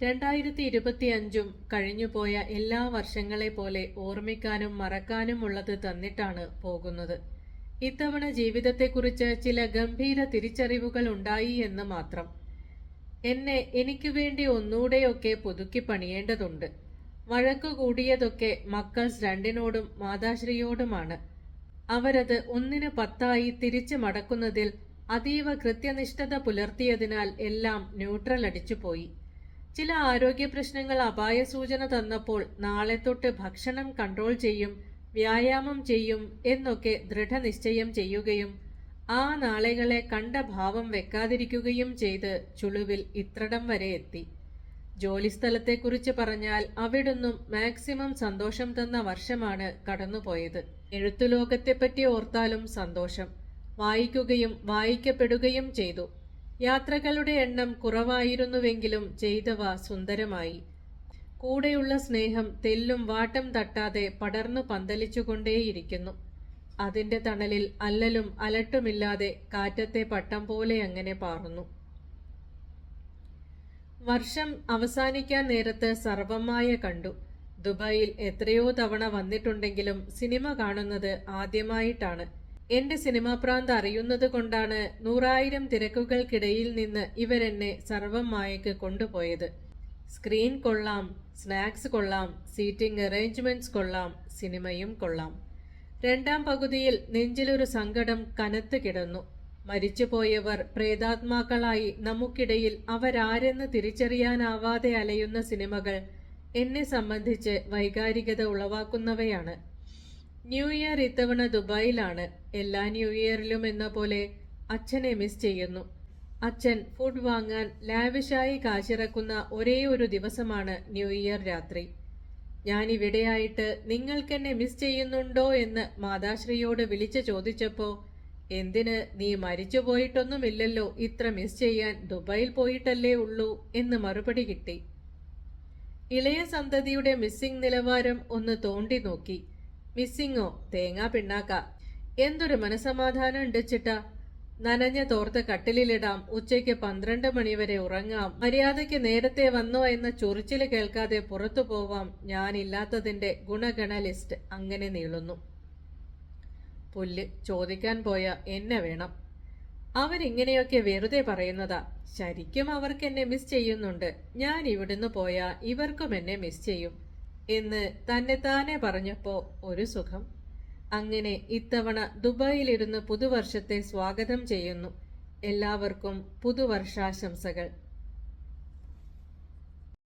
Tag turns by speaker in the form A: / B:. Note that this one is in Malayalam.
A: രണ്ടായിരത്തി ഇരുപത്തിയഞ്ചും കഴിഞ്ഞുപോയ എല്ലാ വർഷങ്ങളെ പോലെ ഓർമ്മിക്കാനും മറക്കാനും ഉള്ളത് തന്നിട്ടാണ് പോകുന്നത്. ഇത്തവണ ജീവിതത്തെക്കുറിച്ച് ചില ഗംഭീര തിരിച്ചറിവുകൾ ഉണ്ടായി എന്ന് മാത്രം. എന്നെ എനിക്ക് വേണ്ടി ഒന്നുകൂടെയൊക്കെ പുതുക്കി പണിയേണ്ടതുണ്ട്. വഴക്കു കൂടിയതൊക്കെ മക്കൾ രണ്ടിനോടും മാതാശ്രീയോടുമാണ്. അവരത് ഒന്നിന് പത്തായി തിരിച്ചു മടക്കുന്നതിൽ അതീവ കൃത്യനിഷ്ഠത പുലർത്തിയതിനാൽ എല്ലാം ന്യൂട്രൽ അടിച്ചുപോയി. ചില ആരോഗ്യ പ്രശ്നങ്ങൾ അപായ സൂചന തന്നപ്പോൾ നാളെ തൊട്ട് ഭക്ഷണം കൺട്രോൾ ചെയ്യും വ്യായാമം ചെയ്യും എന്നൊക്കെ ദൃഢനിശ്ചയം ചെയ്യുകയും ആ നാളെകളെ കണ്ട ഭാവം വെക്കാതിരിക്കുകയും ചെയ്ത് ചുളുവിൽ ഇത്രടം വരെ എത്തി. ജോലിസ്ഥലത്തെക്കുറിച്ച് പറഞ്ഞാൽ അവിടുന്നും മാക്സിമം സന്തോഷം തന്ന വർഷമാണ് കടന്നുപോയത്. എഴുത്തുലോകത്തെപ്പറ്റി ഓർത്താലും സന്തോഷം. വായിക്കുകയും വായിക്കപ്പെടുകയും ചെയ്തു. യാത്രകളുടെ എണ്ണം കുറവായിരുന്നുവെങ്കിലും ചെയ്തവ സുന്ദരമായി. കൂടെയുള്ള സ്നേഹം തെല്ലും വാട്ടം തട്ടാതെ പടർന്നു പന്തലിച്ചുകൊണ്ടേയിരിക്കുന്നു. അതിന്റെ തണലിൽ അല്ലലും അലട്ടുമില്ലാതെ കാറ്റത്തെ പട്ടം പോലെ അങ്ങനെ പാറുന്നു. വർഷം അവസാനിക്കാൻ നേരത്ത് സർവമായ കണ്ടു. ദുബായിൽ എത്രയോ തവണ വന്നിട്ടുണ്ടെങ്കിലും സിനിമ കാണുന്നത് ആദ്യമായിട്ടാണ്. എന്റെ സിനിമാ പ്രാന്ത് അറിയുന്നത് കൊണ്ടാണ് നൂറായിരം തിരക്കുകൾക്കിടയിൽ നിന്ന് ഇവരെന്നെ സർവം മായക്ക് കൊണ്ടുപോയത്. സ്ക്രീൻ കൊള്ളാം സ്നാക്സ് കൊള്ളാം സീറ്റിംഗ് അറേഞ്ച്മെന്റ്സ് കൊള്ളാം സിനിമയും കൊള്ളാം. രണ്ടാം പകുതിയിൽ നെഞ്ചിലൊരു സങ്കടം കനത്തു കിടന്നു. മരിച്ചുപോയവർ പ്രേതാത്മാക്കളായി നമുക്കിടയിൽ അവരാരെന്ന് തിരിച്ചറിയാനാവാതെ അലയുന്ന സിനിമകൾ എന്നെ സംബന്ധിച്ച് വൈകാരികത ഉളവാക്കുന്നവയാണ്. ന്യൂ ഇയർ ഇത്തവണ ദുബായിലാണ്. എല്ലാ ന്യൂ ഇയറിലും എന്ന പോലെ അച്ഛനെ മിസ് ചെയ്യുന്നു. അച്ഛൻ ഫുഡ് വാങ്ങാൻ ലാവിഷായി കാശിറക്കുന്ന ഒരേ ഒരു ദിവസമാണ് ന്യൂ ഇയർ രാത്രി. ഞാൻ ഇവിടെയായിട്ട് നിങ്ങൾക്കെന്നെ മിസ് ചെയ്യുന്നുണ്ടോ എന്ന് മാതാശ്രീയോട് വിളിച്ചു ചോദിച്ചപ്പോ എന്തിന് നീ മരിച്ചു പോയിട്ടൊന്നുമില്ലല്ലോ ഇത്ര മിസ് ചെയ്യാൻ ദുബായിൽ പോയിട്ടല്ലേ ഉള്ളൂ എന്ന് മറുപടി കിട്ടി. ഇളയ സന്തതിയുടെ മിസ്സിംഗ് നിലവാരം ഒന്ന് തോണ്ടി നോക്കി. മിസ്സിങ്ങോ തേങ്ങാ പിണ്ണാക്ക. എന്തൊരു മനസമാധാനം ഉണ്ട് ചിട്ട. നനഞ്ഞ തോർത്ത് കട്ടിലിലിടാം ഉച്ചയ്ക്ക് പന്ത്രണ്ട് മണിവരെ ഉറങ്ങാം. മര്യാദയ്ക്ക് നേരത്തെ വന്നോ എന്ന ചൊറിച്ചിൽ കേൾക്കാതെ പുറത്തു പോവാം. ഞാനില്ലാത്തതിന്റെ ഗുണഗണ ലിസ്റ്റ് അങ്ങനെ നീളുന്നു. പുല്ല് ചോദിക്കാൻ പോയ എന്നെ വേണം. അവരിങ്ങനെയൊക്കെ വെറുതെ പറയുന്നതാ. ശരിക്കും അവർക്ക് എന്നെ മിസ് ചെയ്യുന്നുണ്ട്. ഞാൻ ഇവിടുന്ന് പോയാൽ ഇവർക്കും എന്നെ മിസ് ചെയ്യും. എന്ന് തന്നെ താനെ പറഞ്ഞപ്പോ ഒരു സുഖം. അങ്ങനെ ഇത്തവണ ദുബായിലിരുന്ന് പുതുവർഷത്തെ സ്വാഗതം ചെയ്യുന്നു. എല്ലാവർക്കും പുതുവർഷാശംസകൾ.